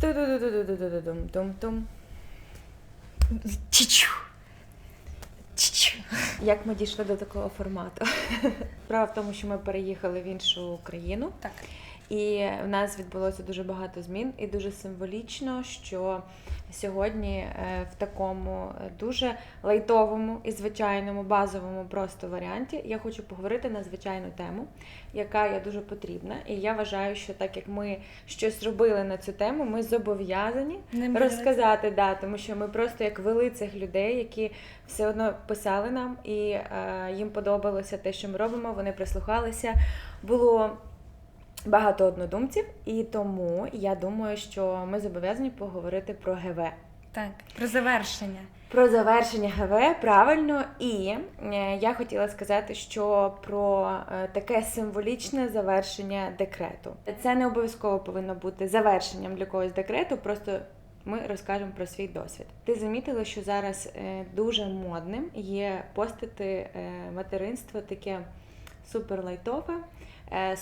Ту-ду-ду-ду-ду-ду-дум-тум-тум. Чичу. Чичу. Як ми дійшли до такого формату? Справа в тому, що ми переїхали в іншу країну, Так. І в нас відбулося дуже багато змін, і дуже символічно, що сьогодні е, в такому дуже лайтовому і звичайному базовому просто варіанті я хочу поговорити на звичайну тему, яка є дуже потрібна. І я вважаю, що так як ми щось робили на цю тему, ми зобов'язані розказати, да, тому що ми просто як вели цих людей, які все одно писали нам, і е, їм подобалося те, що ми робимо. Вони прислухалися. Було багато однодумців, і тому я думаю, що ми зобов'язані поговорити про ГВ. Так, про завершення. Про завершення ГВ правильно, і е, я хотіла сказати, що про е, таке символічне завершення декрету. Це не обов'язково повинно бути завершенням для когось декрету, просто ми розкажемо про свій досвід. Ти замітила, що зараз е, дуже модним є постити материнство таке супер лайтове. е,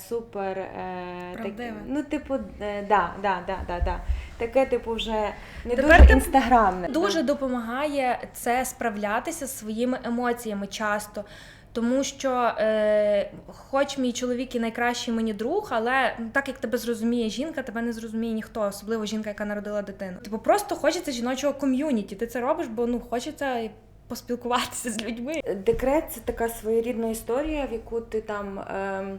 Супер е, Правдиве. ну, типу, е, да, да, да, да, да. таке, типу, вже не Тепер дуже інстаграмне. Дуже допомагає це справлятися зі своїми емоціями часто. Тому що, е, хоч мій чоловік і найкращий мені друг, але ну, так як тебе зрозуміє жінка, тебе не зрозуміє ніхто, особливо жінка, яка народила дитину. Типу, просто хочеться жіночого ком'юніті. Ти це робиш, бо ну хочеться поспілкуватися з людьми. Декрет це така своєрідна історія, в яку ти там ем,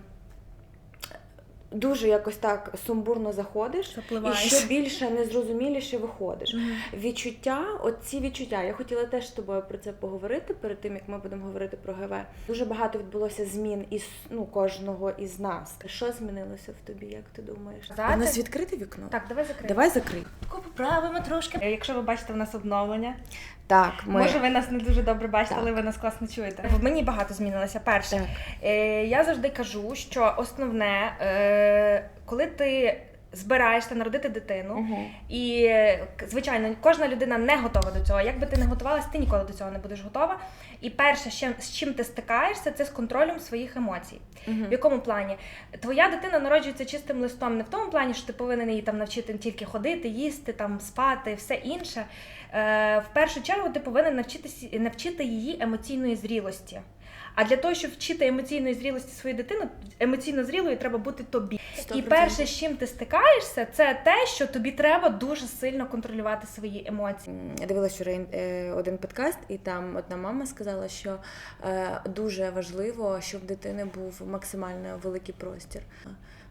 дуже якось так сумбурно заходиш. І Запливаєш. що більше незрозуміліше виходиш. Мгм. Відчуття, от ці відчуття. Я хотіла теж з тобою про це поговорити перед тим, як ми будемо говорити про ГВ. Дуже багато відбулося змін із ну, кожного із нас. Що змінилося в тобі, як ти думаєш? Сказати? У нас відкрите вікно? Так, давай закриємо. Давай закрий. поправимо трошки. Якщо ви бачите в нас обновлення, Так, ми може ви нас не дуже добре бачите, Так. але ви нас класно чуєте. В мені багато змінилося. Перше, так. Е, я завжди кажу, що основне, е, коли ти збираєшся народити дитину, Угу. і звичайно, кожна людина не готова до цього. Якби ти не готувалася, ти ніколи до цього не будеш готова. І перше, з чим, з чим ти стикаєшся, це з контролем своїх емоцій. В якому плані? Твоя дитина народжується чистим листом, не в тому плані, що ти повинен її там навчити тільки ходити, їсти, там спати, все інше. Е, в першу чергу ти повинен навчитися навчити її емоційної зрілості. А для того, щоб вчити емоційної зрілості свою дитину, емоційно зрілою треба бути тобі. І перше, з чим ти стикаєшся, це те, що тобі треба дуже сильно контролювати свої емоції. Я дивилася вчора е, один подкаст, і там одна мама сказала, що е, дуже важливо, щоб в дитини був максимально великий простір.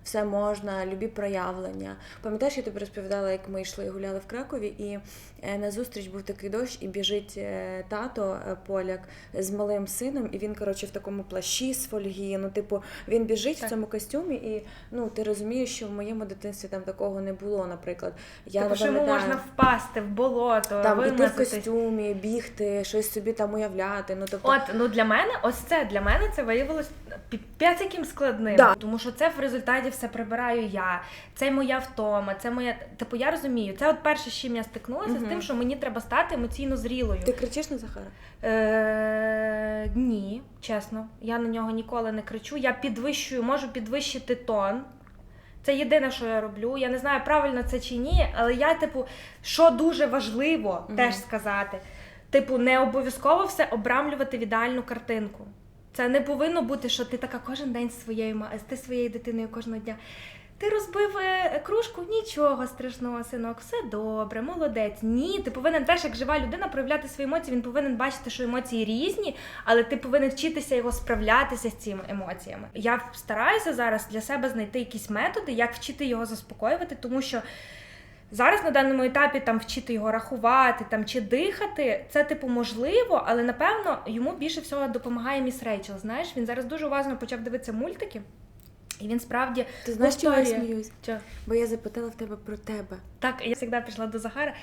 Все можна, любі проявлення. Пам'ятаєш, я тобі розповідала, як ми йшли гуляли в Кракові, і е, на зустріч був такий дощ, і біжить е, тато е, поляк з малим сином, і він, коротше, в такому плащі з фольги. Ну, типу, він біжить Так. в цьому костюмі, і ну ти розумієш, що в моєму дитинстві там такого не було, наприклад. Я Типу, не що йому можна впасти в болото, Там іти в костюмі, бігти, щось собі там уявляти. Ну тобто От ну для мене, ось це для мене це виявилось яким складним. Да. Тому що це в результаті все прибираю я. Це моя втома, це моя. Типу, я розумію. Це от перше, з чим я стикнулася, з тим, що мені треба стати емоційно зрілою. ти кричиш на Захара? Е, ні, чесно, я на нього ніколи не кричу. Я підвищую, можу підвищити тон. Це єдине, що я роблю. Я не знаю, правильно це чи ні, але я, типу, що дуже важливо Мгм. теж сказати: типу, не обов'язково все обрамлювати в ідеальну картинку. Це не повинно бути, що ти така кожен день своєю ти своєю дитиною кожного дня. Ти розбив е, кружку, нічого страшного, синок, все добре, молодець. Ні, ти повинен теж, як жива людина, проявляти свої емоції. Він повинен бачити, що емоції різні, але ти повинен вчитися його справлятися з цими емоціями. Я стараюся зараз для себе знайти якісь методи, як вчити його заспокоювати, тому що. Зараз на даному етапі там вчити його рахувати там чи дихати, це типу можливо, але напевно йому більше всього допомагає міс Рейчел. Знаєш, він зараз дуже уважно почав дивитися мультики, і він справді Ти знаєш, чого я сміюсь? Що? Бо я запитала в тебе про тебе. Так, я завжди пішла до Захара.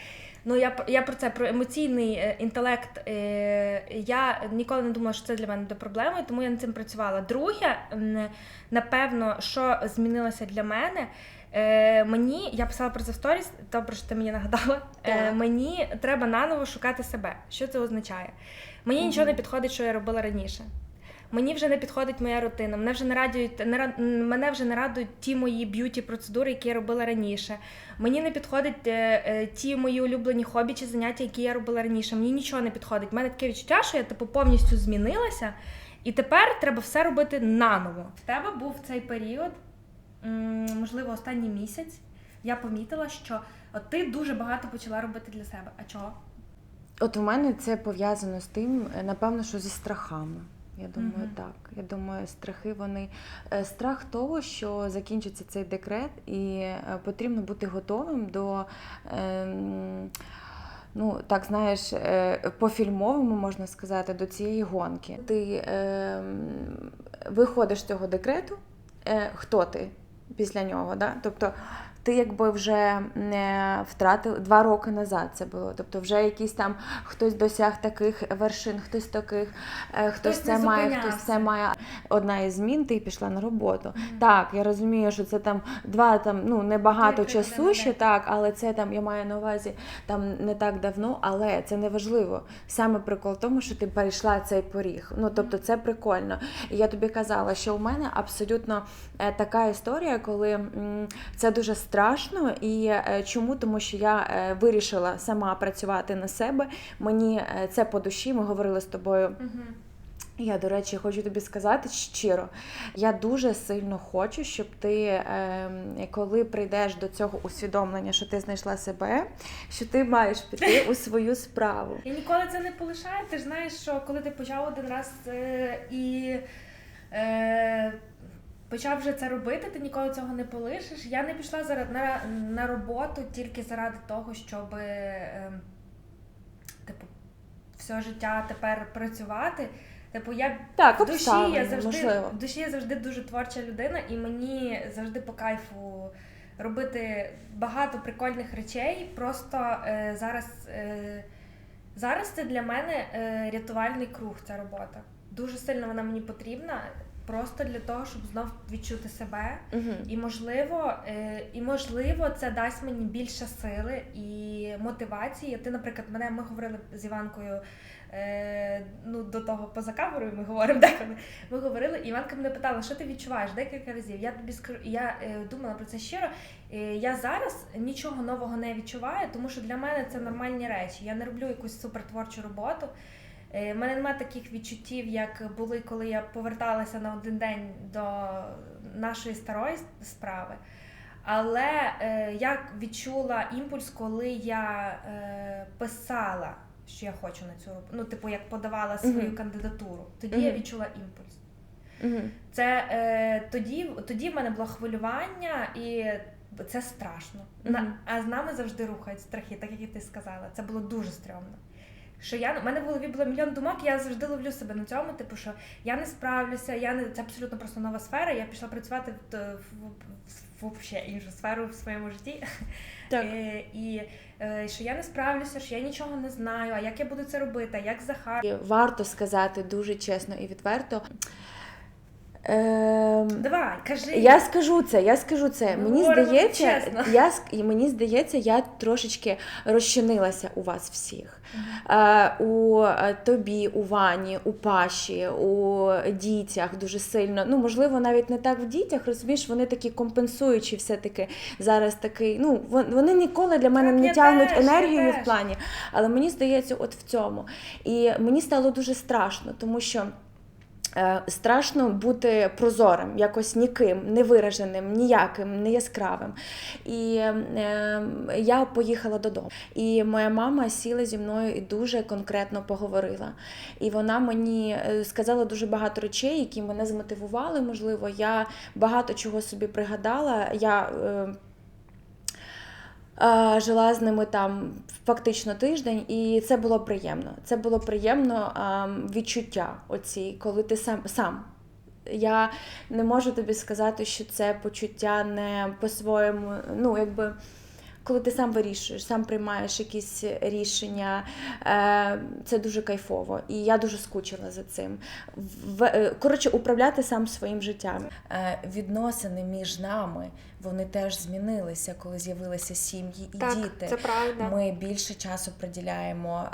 Ну, я, я про це, про емоційний е, інтелект. Е, я ніколи не думала, що це для мене буде проблемою, тому я над цим працювала. Друге, напевно, що змінилося для мене. Е, мені, я писала про це в сторіс, добре, що ти мені нагадала. Е, мені треба наново шукати себе. Що це означає? Мені Мгм. нічого не підходить, що я робила раніше. Мені вже не підходить моя рутина. Мене вже не радують, не ра- м, мене вже не радують ті мої б'юті процедури, які я робила раніше. Мені не підходять е, е, ті мої улюблені хобі чи заняття, які я робила раніше. Мені нічого не підходить. У мене таке відчуття, що я типу повністю змінилася, і тепер треба все робити наново. В тебе був цей період, можливо, останній місяць. Я помітила, що от ти дуже багато почала робити для себе. А чого? От у мене це пов'язано з тим, е, напевно, що зі страхами. Я думаю, Мгм. так. Я думаю, страхи вони е, страх того, що закінчиться цей декрет, і е, потрібно бути готовим до. ем, Ну, так знаєш, е, по-фільмовому можна сказати, до цієї гонки. Ти ем, виходиш з цього декрету, е, хто ти після нього? Да? Тобто ти якби вже не втратив два роки назад це було. Тобто, вже якийсь там хтось досяг таких вершин, хтось таких, е, хтось, Хтось це має, зупинявся. хтось це має. Одна із змін, ти пішла на роботу. Так, я розумію, що це там два там ну небагато Три-три часу ще так, але це там я маю на увазі там не так давно, але це не важливо. Саме прикол в тому, що ти перейшла цей поріг. Ну тобто це прикольно. І я тобі казала, що у мене абсолютно е, така історія, коли це дуже страшно. І е, чому? Тому що я е, вирішила сама працювати на себе. Мені е, це по душі. Ми говорили з тобою. Я, до речі, хочу тобі сказати щиро. Я дуже сильно хочу, щоб ти, ем, коли прийдеш до цього усвідомлення, що ти знайшла себе, що ти маєш піти у свою справу. Я ніколи це не полишаю. Ти ж знаєш, що коли ти почав один раз і е, почав вже це робити, ти ніколи цього не полишиш. Я не пішла заради, на, на роботу тільки заради того, щоб е, типу, все життя тепер працювати. Типу, я Так, в душі я завжди можливо. в душі я завжди дуже творча людина, і мені завжди по кайфу робити багато прикольних речей. Просто е, зараз, е, зараз це для мене е, рятувальний круг. Ця робота. Дуже сильно вона мені потрібна, просто для того, щоб знов відчути себе. Угу. І можливо, е, і можливо, це дасть мені більше сили і мотивації. Ти, наприклад, мене ми говорили з Іванкою. Е, ну, до того поза камерою ми говоримо деколи. Ми говорили, і Іванка мене питала, що ти відчуваєш декілька разів. Я тобі скажу, я е, думала про це щиро. Я зараз нічого нового не відчуваю, тому що для мене це нормальні речі. Я не роблю якусь супертворчу роботу. Е, в мене немає таких відчуттів, як були, коли я поверталася на один день до нашої старої справи. Але е, я відчула імпульс, коли я е, писала, що я хочу на цю роботу. Ну, типу, як подавала свою Мгм. кандидатуру. Тоді я відчула імпульс. Угу. Це е, тоді, тоді в мене було хвилювання, і це страшно. На, а з нами завжди рухають страхи, так як і ти сказала. Це було дуже стрьомно. Що я в мене в голові було мільйон думок, і я завжди ловлю себе на цьому, типу, що я не справлюся, я не це абсолютно просто нова сфера. Я пішла працювати в, в, в, в ще іншу сферу в своєму житті. Так. Е, і е, що я не справлюся, що я нічого не знаю, а як я буду це робити, а як Захар. І Варто сказати дуже чесно і відверто. Ем, Давай, кажи. Я скажу це, я скажу це. Ми Мені говоримо здається, чесно. я ск- і мені здається, я трошечки розчинилася у вас всіх. Е, у е, тобі, у Вані, у Паші, у дітях дуже сильно. Ну, можливо, навіть не так в дітях, розумієш, вони такі компенсуючі, все-таки зараз такий. Ну, вон- вони ніколи для мене Так, не я тягнуть теж, я енергію в плані. Але мені здається, от в цьому. І мені стало дуже страшно, тому що. Е, Страшно бути прозорим, якось ніким, невираженим, ніяким, не яскравим. І е, я поїхала додому. І моя мама сіла зі мною і дуже конкретно поговорила. І вона мені е, сказала дуже багато речей, які мене змотивували. Можливо, я багато чого собі пригадала. Я Е, Жила з ними там фактично тиждень, і це було приємно. Це було приємно ем, відчуття оці, коли ти сам сам. Я не можу тобі сказати, що це почуття не по-своєму, ну якби. Коли ти сам вирішуєш, сам приймаєш якісь рішення, е, це дуже кайфово. І я дуже скучила за цим. Е, Коротше, управляти сам своїм життям. Е, Відносини між нами вони теж змінилися, коли з'явилися сім'ї і діти. Це правда. Ми більше часу приділяємо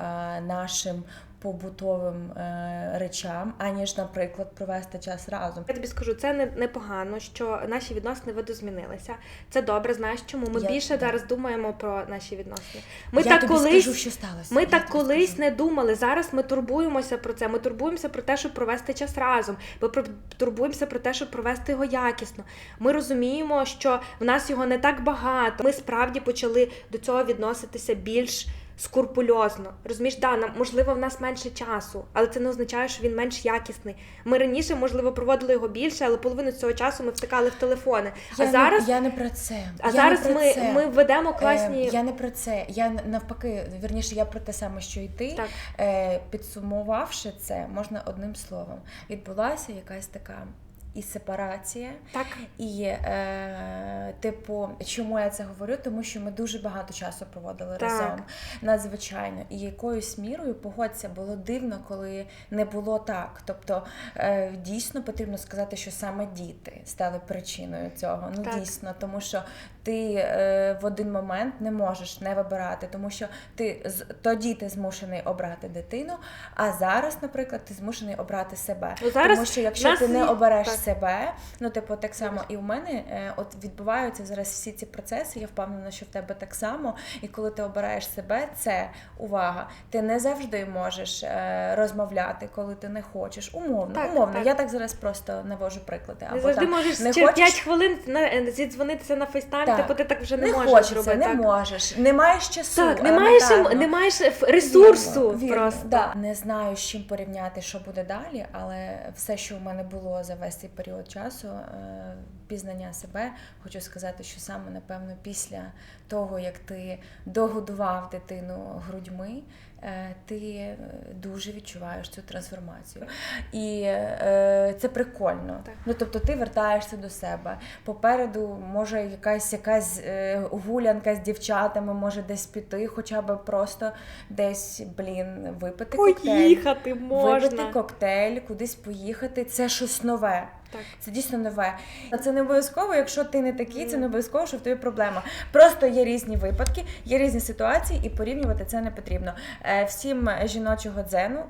нашим побутовим е, речам, аніж, наприклад, провести час разом. Я тобі скажу, це не непогано, що наші відносини видозмінилися. Це добре. Знаєш чому? Ми Я- більше да. зараз думаємо про наші відносини. Ми Я так тобі колись скажу, що сталося. Ми Я так колись скажу. не думали. Зараз ми турбуємося про це. Ми турбуємося про те, щоб провести час разом. Ми про- турбуємося про те, щоб провести його якісно. Ми розуміємо, що в нас його не так багато. Ми справді почали до цього відноситися більш скрупульозно. Розумієш, да, нам можливо в нас менше часу, але це не означає, що він менш якісний. Ми раніше, можливо, проводили його більше, але половину цього часу ми втикали в телефони. Я а зараз, я не про це. а Я зараз про ми, це. ми ведемо класні. Е, я не про це. Я навпаки, вірніше, я про те саме, що і ти. Так. Е, підсумувавши це, можна одним словом, відбулася якась така і сепарація, Так. і е, типу, чому я це говорю? Тому що ми дуже багато часу проводили Так. разом. Надзвичайно. І якоюсь мірою погодься було дивно, коли не було так. Тобто е, дійсно потрібно сказати, що саме діти стали причиною цього. Ну Так. дійсно, тому що ти е, в один момент не можеш не вибирати, тому що ти з- тоді ти змушений обрати дитину, а зараз, наприклад, ти змушений обрати себе. Ну, зараз тому що якщо нас ти не обереш так. себе, ну типу так само і в мене е, от відбуваються зараз всі ці процеси. Я впевнена, що в тебе так само. І коли ти обираєш себе, це увага. Ти не завжди можеш е, розмовляти, коли ти не хочеш. Умовно, Так, умовно. так. Я так зараз просто навожу приклади. Не Або завжди там, можеш не через хочеш- 5 хвилин е, зідзвонитися на фейстайм, Так. типу ти так вже не, не можеш хочеться, робити. не так. можеш, не маєш часу. Так, не маєш, елементарно. не маєш е, ресурсу Вірно, вірно, просто. Да. Не знаю, з чим порівняти, що буде далі, але все, що в мене було за весь цей період часу, пізнання себе, хочу сказати, що саме напевно після того, як ти догодував дитину грудьми. е, Ти е, дуже відчуваєш цю трансформацію, і е, це прикольно. Так. Ну тобто, ти вертаєшся до себе. Попереду може якась якась е, гулянка з дівчатами, може десь піти, хоча б просто десь, блін, випити коктейль. Поїхати Випити коктейль, кудись поїхати. Це щось нове. Так. Це дійсно нове. А Це не обов'язково, якщо ти не такий, це не обов'язково, що в тобі проблема. Просто є різні випадки, є різні ситуації, і порівнювати це не потрібно. Е, Всім жіночого дзену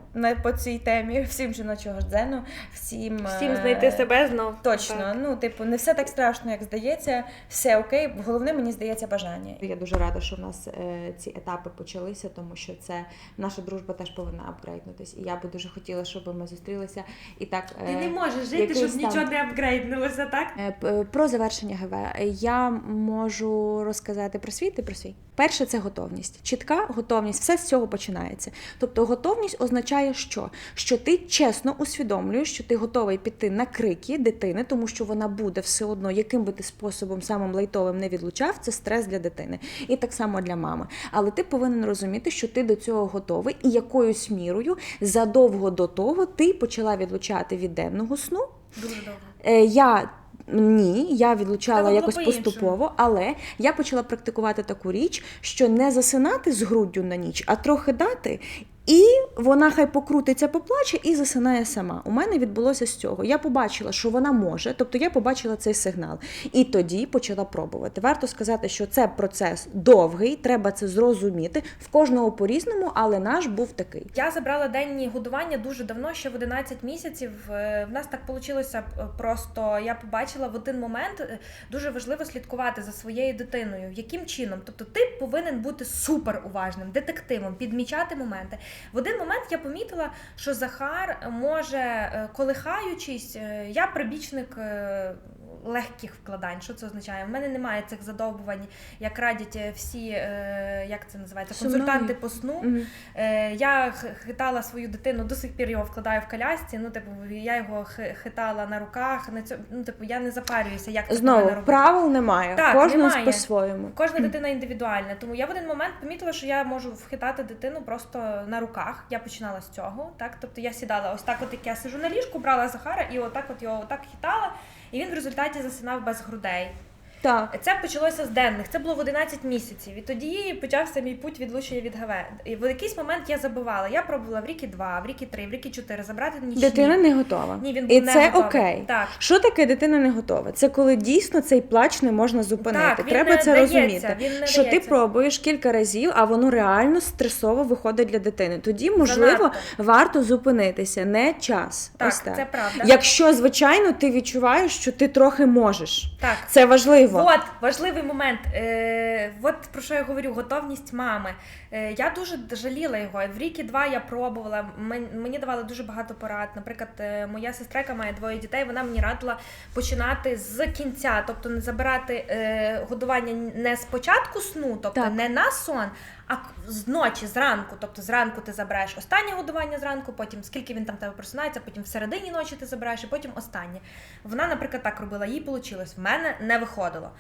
по цій темі, всім жіночого дзену, всім Всім е, знайти себе знов. Точно, Так. ну типу, не все так страшно, як здається, все окей. Головне, мені здається, бажання. Я дуже рада, що в нас е, ці етапи почалися, тому що це наша дружба теж повинна апгрейднутись. І я би дуже хотіла, щоб ми зустрілися і так. Ти не можеш жити, щоб там- нічого не апгрейднулося, так? Е, Про завершення ГВ я можу розказати про свій ти про свій. Перше це готовність. Чітка готовність, все з цього починається. Тобто, готовність означає, що? Що ти чесно усвідомлюєш, що ти готовий піти на крики дитини, тому що вона буде все одно, яким би ти способом самим лайтовим не відлучав, це стрес для дитини. І так само для мами. Але ти повинен розуміти, що ти до цього готовий, і якоюсь мірою задовго до того ти почала відлучати від денного сну. Дуже довго. Е, Я ні, я відлучала Треба якось поступово, але я почала практикувати таку річ, що не засинати з груддю на ніч, а трохи дати. І вона хай покрутиться, поплаче і засинає сама. У мене відбулося з цього. Я побачила, що вона може, тобто я побачила цей сигнал. І тоді почала пробувати. Варто сказати, що це процес довгий, треба це зрозуміти. В кожного по-різному, але наш був такий. Я забрала денні годування дуже давно, ще в 11 місяців. Е, В нас так вийшло просто. Я побачила в один момент е, дуже важливо слідкувати за своєю дитиною. Яким чином? Тобто, ти повинен бути супер уважним, детективом, підмічати моменти. В один момент я помітила, що Захар може, е, колихаючись, е, я прибічник. Легких вкладань, що це означає? В мене немає цих задовбувань, як радять е, всі, е, як це називається, консультанти по сну. Е, я хитала свою дитину, до сих пір його вкладаю в колясці. Ну, типу, я його хитала на руках. На цьому, ну, типу, я не запарююся, як це Знову робити. правил немає. Так, Кожного немає. по-своєму. Кожна дитина індивідуальна. Тому я в один момент помітила, що я можу вхитати дитину просто на руках. Я починала з цього. Так? Тобто я сідала ось так, от як я сижу на ліжку, брала Захара і отак от його отак хитала, і він в результаті засинав без грудей. Так. Це почалося з денних, це було в 11 місяців. І тоді почався мій путь відлучення від ГВ. І в якийсь момент я забивала. Я пробувала в ріки 2, в ріки 3, в ріки 4 забрати нічні. Дитина не готова. Ні, він був І не це готовий. окей. Так. Що таке дитина не готова? Це коли дійсно цей плач не можна зупинити. Так, він Треба не це дається, розуміти. він не що ти дається. пробуєш кілька разів, а воно реально стресово виходить для дитини. Тоді, можливо, Занадто. варто зупинитися, не час. Так, Ось так. це правда. Якщо, звичайно, ти відчуваєш, що ти трохи можеш. Так. Це важливо. От важливий момент. Е, от про що я говорю: готовність мами. Е, я дуже жаліла його. В ріки два я пробувала. Мен- Мені давали дуже багато порад. Наприклад, е, моя сестра, яка має двоє дітей, вона мені радила починати з кінця, тобто не забирати е, годування не з початку сну, тобто Так. не на сон. А зночі, зранку, тобто зранку ти забираєш останнє годування зранку, потім скільки він там тебе просинається, потім в середині ночі ти забираєш, і потім останнє. Вона, наприклад, так робила, їй вийшло, в мене не виходило.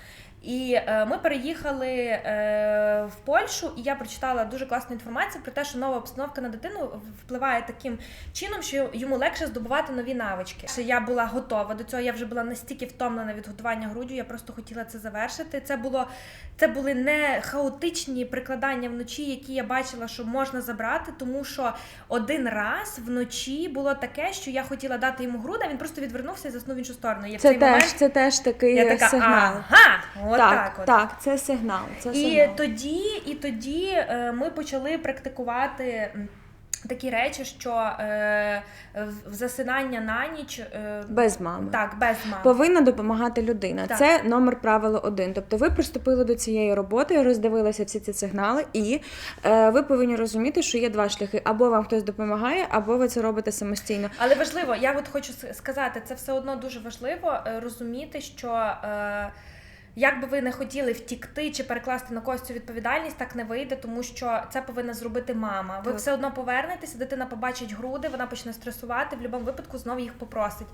І е, ми переїхали е, в Польщу, і я прочитала дуже класну інформацію про те, що нова обстановка на дитину впливає таким чином, що йому легше здобувати нові навички. Що я була готова до цього. Я вже була настільки втомлена від годування груддю, я просто хотіла це завершити. Це було це були не хаотичні прикладання вночі, які я бачила, що можна забрати, тому що один раз вночі було таке, що я хотіла дати йому груди, а він просто відвернувся і заснув в іншу сторону. Я в Це цей теж, момент це теж такий я така, сигнал. ага, от так, так, от. так, це сигнал. Це І сигнал. тоді, і тоді е, ми почали практикувати. Такі речі, що е, засинання на ніч е, Без мами. так, без мами. Повинна допомагати людина. Так. Це номер правило один. Тобто ви приступили до цієї роботи, роздивилися всі ці сигнали, і е, ви повинні розуміти, що є два шляхи: або вам хтось допомагає, або ви це робите самостійно. Але важливо, я от хочу сказати, це все одно дуже важливо е, розуміти, що е, як би ви не хотіли втікти чи перекласти на когось цю відповідальність, так не вийде, тому що це повинна зробити мама. Ви Так. все одно повернетеся, дитина побачить груди, вона почне стресувати, в будь-якому випадку знову їх попросить.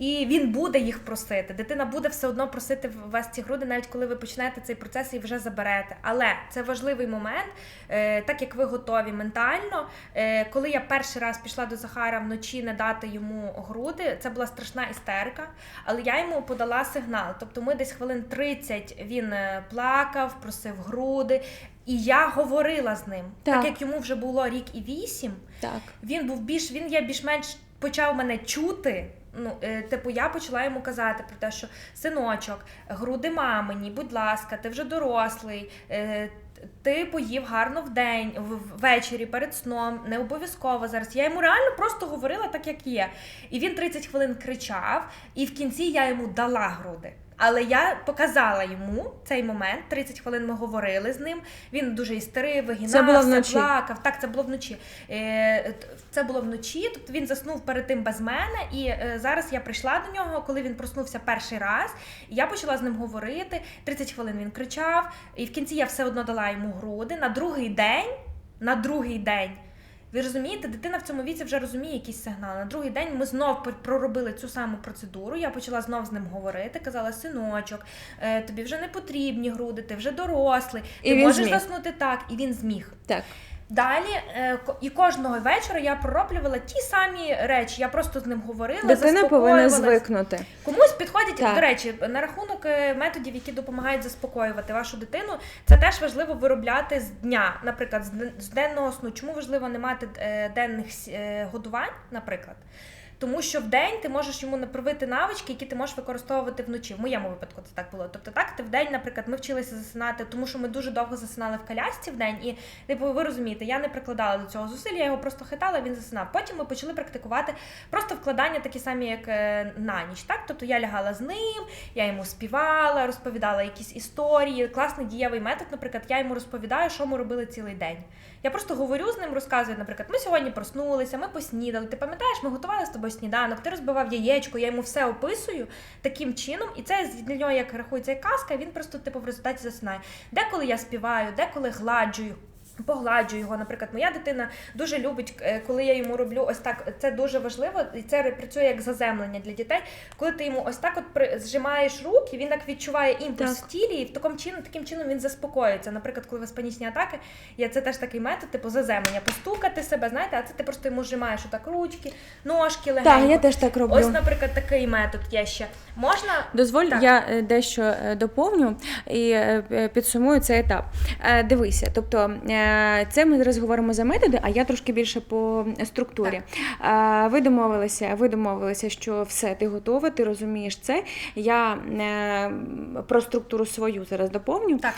І він буде їх просити. Дитина буде все одно просити вас ці груди, навіть коли ви почнете цей процес і вже заберете. Але це важливий момент, е, так як ви готові ментально. Е, коли я перший раз пішла до Захара вночі не дати йому груди, це була страшна істерика, але я йому подала сигнал. Тобто ми десь хвилин 30 він е, плакав, просив груди. І я говорила з ним, так, Так. як йому вже було рік і вісім, Так. він був більш він є більш-менш почав мене чути. Ну, е, типу, я почала йому казати про те, що синочок, груди мамині, будь ласка, ти вже дорослий. Е, ти поїв гарно вдень, ввечері перед сном, не обов'язково зараз. Я йому реально просто говорила так, як є. І він 30 хвилин кричав, і в кінці я йому дала груди. Але я показала йому цей момент. 30 хвилин ми говорили з ним. Він дуже істерив, вигинався, плакав. Так, це було вночі. Е, це було вночі, тобто він заснув перед тим без мене. І е, зараз я прийшла до нього, коли він проснувся перший раз. Я почала з ним говорити. 30 хвилин він кричав, і в кінці я все одно дала йому груди. На другий день, на другий день. Ви розумієте, дитина в цьому віці вже розуміє якісь сигнали. На другий день ми знов пр- проробили цю саму процедуру. Я почала знов з ним говорити. Казала, синочок, е, тобі вже не потрібні груди, ти вже дорослий, ти можеш заснути так, і він зміг. Так. Далі е, і кожного вечора я пророблювала ті самі речі. Я просто з ним говорила. Дитина повинна звикнути. Комусь підходять Так. до речі, на рахунок е, методів, які допомагають заспокоювати вашу дитину. Це теж важливо виробляти з дня, наприклад, з ден- денного сну. Чому важливо не мати е, денних годувань, наприклад? Тому що в день ти можеш йому привити навички, які ти можеш використовувати вночі. В моєму випадку це так було. Тобто, так ти в день, наприклад, ми вчилися засинати, тому що ми дуже довго засинали в колясці в день, і типу, ви розумієте, я не прикладала до цього зусиль, я його просто хитала, він засинав. Потім ми почали практикувати просто вкладання такі самі, як е, на ніч. Так, тобто я лягала з ним, я йому співала, розповідала якісь історії. Класний дієвий метод, наприклад, я йому розповідаю, що ми робили цілий день. Я просто говорю з ним, розказую, наприклад, ми сьогодні проснулися, ми поснідали. Ти пам'ятаєш, ми готували з тобою сніданок, ти розбивав яєчко, я йому все описую таким чином, і це для нього як рахується як казка, він просто типу в результаті засинає. Деколи я співаю, деколи гладжую. Погладжую його, наприклад, моя дитина дуже любить, е, коли я йому роблю ось так. Це дуже важливо, і це працює як заземлення для дітей. Коли ти йому ось так от при- зжимаєш руки, він так відчуває імпульс Так. в тілі, і в такому чином, таким чином він заспокоюється. Наприклад, коли у вас панічні атаки, є це теж такий метод, типу заземлення, постукати себе, знаєте, а це ти просто йому зжимаєш отак ручки, ножки легенько. Так, я теж так роблю. Ось, наприклад, такий метод є ще. Можна Дозволь, Так. я е, дещо е, доповню і підсумую цей етап. Дивися, тобто це ми зараз говоримо за методи, а я трошки більше по структурі. Е, Ви домовилися, ви домовилися, що все, ти готова, ти розумієш це. Я е, про структуру свою зараз доповню. так.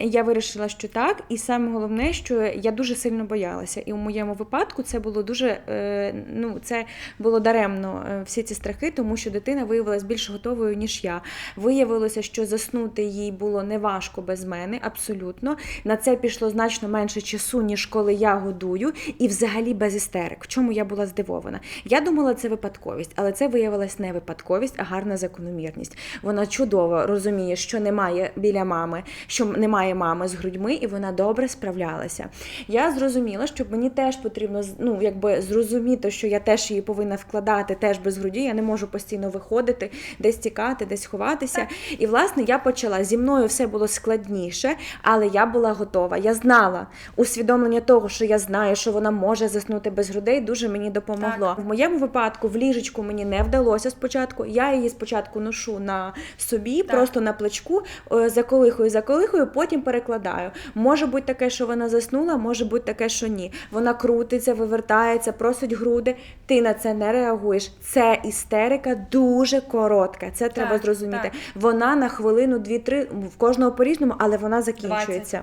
Я вирішила, що так, і саме головне, що я дуже сильно боялася. І у моєму випадку це було дуже е, ну, це було даремно е, всі ці страхи, тому що дитина виявилася більш готовою, ніж я. Виявилося, що заснути їй було неважко без мене, абсолютно. На це пішло значно менше часу, ніж коли я годую, і взагалі без істерик. В чому я була здивована? Я думала, це випадковість, але це виявилась не випадковість, а гарна закономірність. Вона чудово розуміє, що немає біля мами, що немає мами з грудьми, і вона добре справлялася. Я зрозуміла, що мені теж потрібно ну, якби зрозуміти, що я теж її повинна вкладати теж без груді. Я не можу постійно виходити, десь тікати, десь ховатися. І власне я почала. Зі мною все було складніше, але я була готова. Я знала усвідомлення того, що я знаю, що вона може заснути без грудей, дуже мені допомогло. В моєму випадку в ліжечку мені не вдалося спочатку. Я її спочатку ношу на собі, Так. просто на плечку, е, заколихую, заколихую, потім перекладаю. Може бути таке, що вона заснула, може бути таке, що ні. Вона крутиться, вивертається, просить груди. Ти на це не реагуєш. Це істерика дуже коротка. Це треба зрозуміти. так. Вона на хвилину, дві-три, в кожного по-різному, але вона закінчується.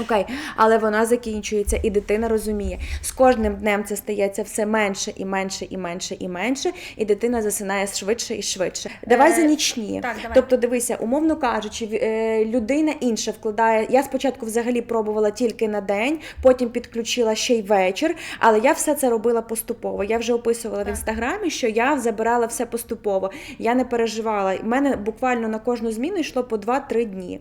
Окей, але вона закінчується, і дитина розуміє. З кожним днем це стається все менше і менше, і менше, і менше, і дитина засинає швидше і швидше. Давай Е, за нічні. так, давай. Тобто, дивися, умовно кажучи, е, людина інша вкладає. Я спочатку взагалі пробувала тільки на день, потім підключила ще й вечір, але я все це робила поступово. Я вже описувала в інстаграмі, що я забирала все поступово. Я не переживала. У мене буквально на кожну зміну йшло по 2-3 дні.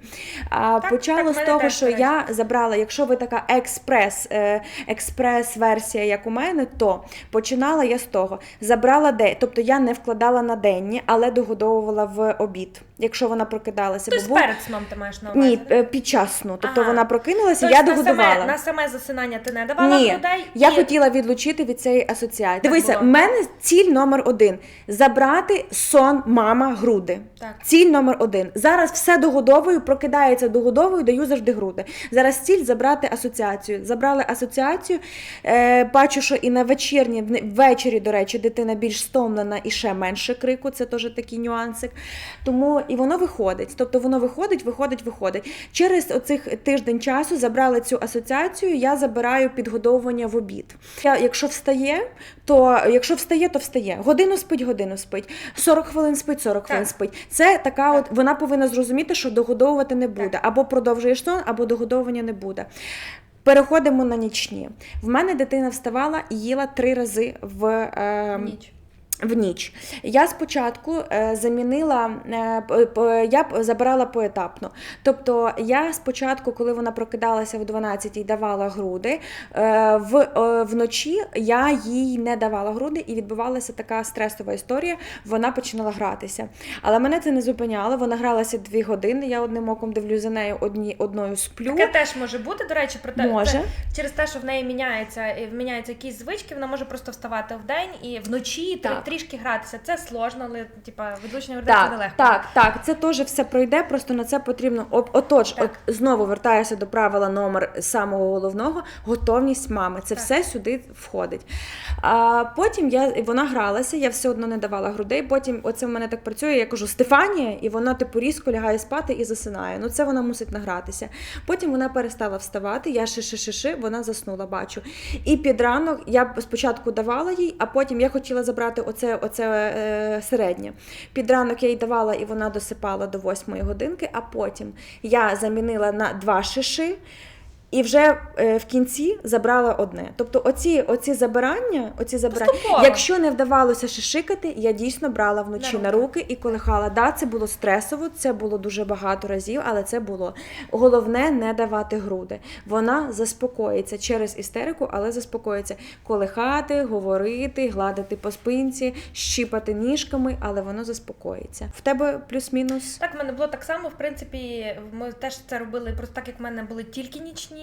А Так, почало так, з того, що я забрала, якщо ви така експрес, е, експрес-версія, як у мене, то починала я з того. Забрала день, тобто я не вкладала на денні, але догодовувала в обід, якщо вона прокидалася. Тобто Бо- перед сном ти маєш на увазі? Ні, е, під час сну. Тобто Ага. вона прокинулася, Тобто я на догодувала. Саме, на саме засинання ти не давала Ні, грудей? я і... хотіла відлучити від цієї асоціації. Дивися, в мене ціль номер один: забрати сон, мама, груди. Так. Ціль номер один. Зараз все догодовую, прокидається догодовою, даю завжди груди. Зараз ціль забрати асоціацію. Забрали асоціацію. Е, бачу, що і на вечірні, ввечері, до речі, дитина більш стомлена і ще менше крику. Це теж такий нюансик. Тому і воно виходить. Тобто воно виходить, виходить, виходить. Через оцих тиждень часу забрали цю асоціацію. Я забираю підгодовування в обід. Я, якщо встає, то якщо встає, то встає. Годину спить, годину спить. 40 хвилин спить, 40 хвилин спить. Це така, Так. от вона повинна зрозуміти, що догодовувати не буде. Так. Або продовжуєш сон, або догодовування не буде. Переходимо на нічні. В мене дитина вставала і їла три рази в, е, Ніч. В ніч. Я спочатку е, замінила, е, я забирала поетапно. Тобто я спочатку, коли вона прокидалася в 12 і давала груди, е, в, вночі я їй не давала груди і відбувалася така стресова історія. Вона починала гратися. Але мене це не зупиняло. Вона гралася дві години. Я одним оком дивлюсь за нею одні, одною сплю. Таке теж може бути, до речі, проте Може. це- через те, що в неї міняється, міняються якісь звички, вона може просто вставати вдень і вночі Так. Трішки гратися. Це сложно, але типа відлучення грудей це Так, нелегко. так, так, це теж все пройде, просто на це потрібно. Отож, от знову вертаюся до правила номер самого головного готовність мами. Це Так. все сюди входить. А потім я вона гралася, я все одно не давала грудей. Потім оце в мене так працює. Я кажу Стефанія, і вона типу різко лягає спати і засинає. Ну це вона мусить награтися. Потім вона перестала вставати. Я ши-ши-ши-ши, вона заснула, бачу. І під ранок я спочатку давала їй, а потім я хотіла забрати оце, оце е, середнє. Під ранок я їй давала, і вона досипала до 8 годинки, а потім я замінила на два шиши. І вже е, в кінці забрала одне. Тобто, оці, оці забирання, оці забирання, Поступово. якщо не вдавалося шишикати, я дійсно брала вночі На на руки. руки і колихала. Да, це було стресово, це було дуже багато разів, але це було головне не давати груди. Вона заспокоїться через істерику, але заспокоїться. Колихати, говорити, гладити по спинці, щіпати ніжками, але воно заспокоїться. В тебе плюс-мінус. Так, в мене було так само. В принципі, ми теж це робили просто так, як в мене були тільки нічні,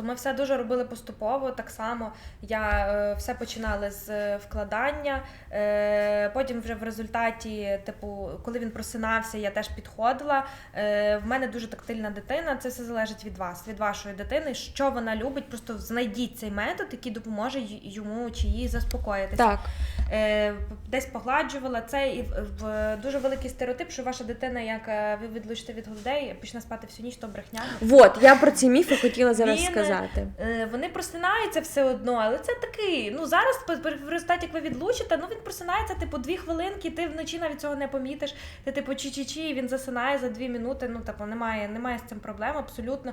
то ми все дуже робили поступово. Так само я е, все починали з е, вкладання. Е, потім, вже в результаті, типу, коли він просинався, я теж підходила. В мене дуже тактильна дитина. Це все залежить від вас, від вашої дитини. Що вона любить, просто знайдіть цей метод, який допоможе йому чи їй заспокоїтися Так, десь погладжувала це і в, дуже великий стереотип, що ваша дитина, як ви відлучите від грудей, почне спати всю ніч, то брехня. от я про ці міфи хотіла зараз Він, сказати. Е, Вони просинаються все одно, але це такий. Ну зараз в результаті, як ви відлучите, ну він просинається типу дві хвилинки, ти вночі навіть цього не помітиш. Ти типу чі-чі-чі, і він засинає за дві минути. Ну типу немає, немає з цим проблем абсолютно.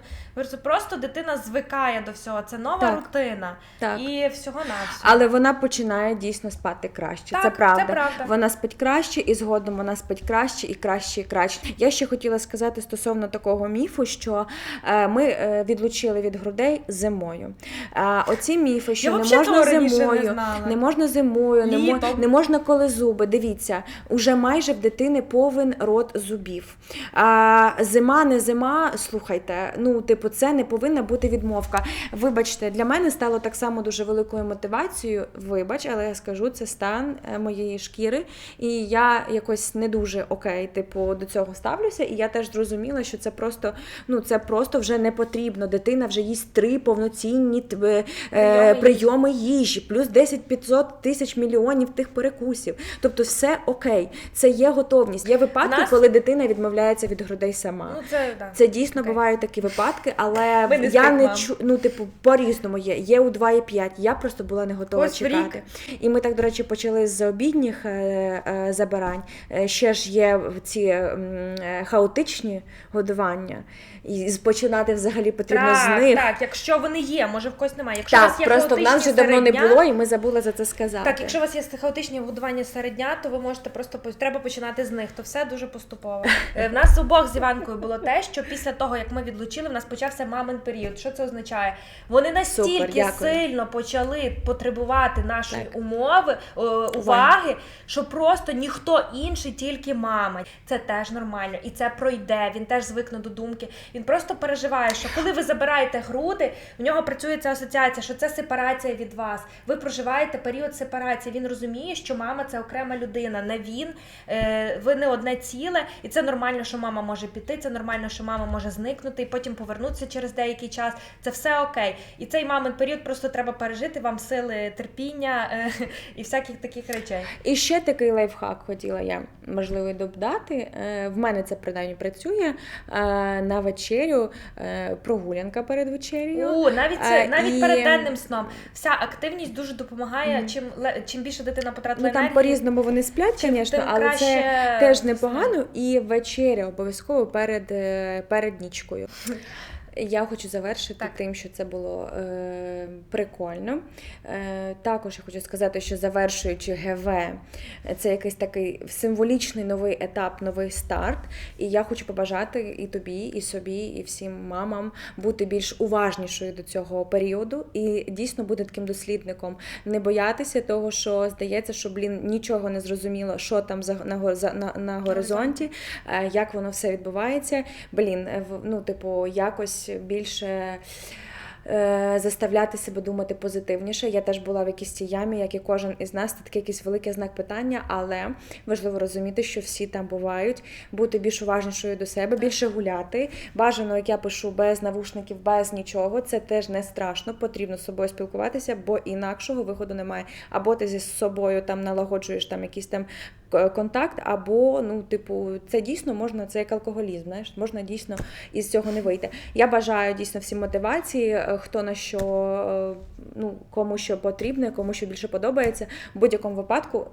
Просто- дитина звикає до всього. Це нова Так. рутина Так. і всього навсього. Але вона починає дійсно спати краще. Так, це правда. це правда. Вона спить краще, і згодом вона спить краще і краще і краще. Я ще хотіла сказати стосовно такого міфу, що е, ми е, відлучили від грудей зимою. Е, оці міфи, що Я не можна не зимою, знала. не можна зимою, не, мо- Літом. не можна коли зуби. Дивіться, уже майже в дитини повен рот зубів. А, зима, не зима. Слухайте, ну типу, це не повинна бути відмовка. Вибачте, для мене стало так само дуже великою мотивацією. Вибач, але я скажу, це стан е, моєї шкіри, і я якось не дуже окей, типу, до цього ставлюся. І я теж зрозуміла, що це просто ну це просто вже не потрібно. Дитина вже їсть три повноцінні тв- е, Прийоми їжі. плюс 10-500 тисяч мільйонів тих перекусів. Тобто, все окей, це є готовність. Є випадки, Нас- коли дитина відмовляється від грудей сама. Ну це да. Це дійсно Окей. бувають такі випадки, але Ми не я не мам. чу, ну, типу, по-різному є. Є у 2,5. Я просто була не готова Ось в рік. чекати. І ми так, до речі, почали з обідніх е, е, забирань. Е, ще ж є ці е, хаотичні годування. І починати взагалі потрібно так, з них. Так, якщо вони є, може в когось немає. Якщо у Так, вас є просто в нас вже давно не було, і ми забули за це сказати. Так, якщо у вас є хаотичні годування середня, то ви можете просто треба починати з них. То все дуже поступово. Е, В нас обох з Іванкою було те, що після того, як ми відлучили, в нас почався мамин період. Що це означає? Вони настільки Супер, сильно почали потребувати нашої Так. умови, о, уваги, що просто ніхто інший, тільки мама. Це теж нормально, і це пройде. Він теж звикне до думки. Він просто переживає, що коли ви забираєте груди, в нього працює ця асоціація, що це сепарація від вас. Ви проживаєте період сепарації. Він розуміє, що мама це окрема людина, не він. Е, ви не одне ціле, і це нормально, що мама може піти. Це нормально, що мама може зникнути і потім повернутися через деякий час. Це все окей. І цей мамин період просто треба пережити вам сили терпіння е, і всяких таких речей. І ще такий лайфхак хотіла я можливо додати. Е, В мене це принаймні працює на вечерю, прогулянка перед вечерею. У, навіть це Е, навіть і- перед денним сном. Вся активність дуже допомагає. Mm. Чим чим більше дитина потратила Ну там енергії, по-різному вони сплять, звісно, але краще це теж непогано. І вечеря обов'язково перед, е, перед нічкою. Я хочу завершити Так. тим, що це було е, прикольно. Е, також я хочу сказати, що завершуючи ГВ, це якийсь такий символічний новий етап, новий старт. І я хочу побажати і тобі, і собі, і всім мамам бути більш уважнішою до цього періоду і дійсно бути таким дослідником. Не боятися того, що здається, що блін нічого не зрозуміло, що там за на, за, на, на горизонті, е, як воно все відбувається. Блін, е, ну, типу, якось більше. е, Заставляти себе думати позитивніше. Я теж була в якійсь цій ямі, як і кожен із нас. Це такий якийсь великий знак питання, але важливо розуміти, що всі там бувають, бути більш уважнішою до себе, більше гуляти. Бажано, як я пишу, без навушників, без нічого. Це теж не страшно. Потрібно з собою спілкуватися, бо інакшого виходу немає. Або ти зі собою там налагоджуєш там якийсь там контакт, або ну, типу, це дійсно можна, це як алкоголізм. Знаєш, можна дійсно із цього не вийти. Я бажаю дійсно всім мотивації, е, хто на що е, ну кому що потрібне, кому що більше подобається. В будь-якому випадку.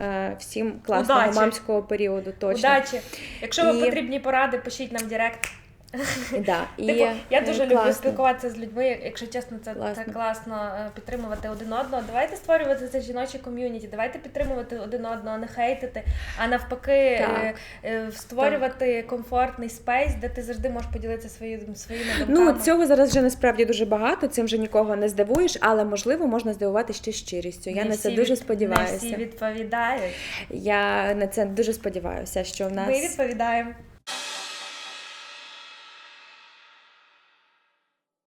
е, Всім класного Удачі. мамського періоду точно. Удачі! Якщо вам І- потрібні поради, пишіть нам в Директ. Да, і, Типу, я е, дуже люблю спілкуватися з людьми. Якщо чесно, це Класно. так класно е, підтримувати один одного. Давайте створювати це жіноче ком'юніті, давайте підтримувати один одного, не хейтити, а навпаки, Так. е, створювати комфортний спейс, де ти завжди можеш поділитися свої, своїми думками. Ну, цього зараз вже насправді дуже багато, цим вже нікого не здивуєш, але можливо можна здивувати ще щирістю. Я Не на це дуже від- сподіваюся. Не всі відповідають. Я на це дуже сподіваюся, що в нас Ми відповідаємо.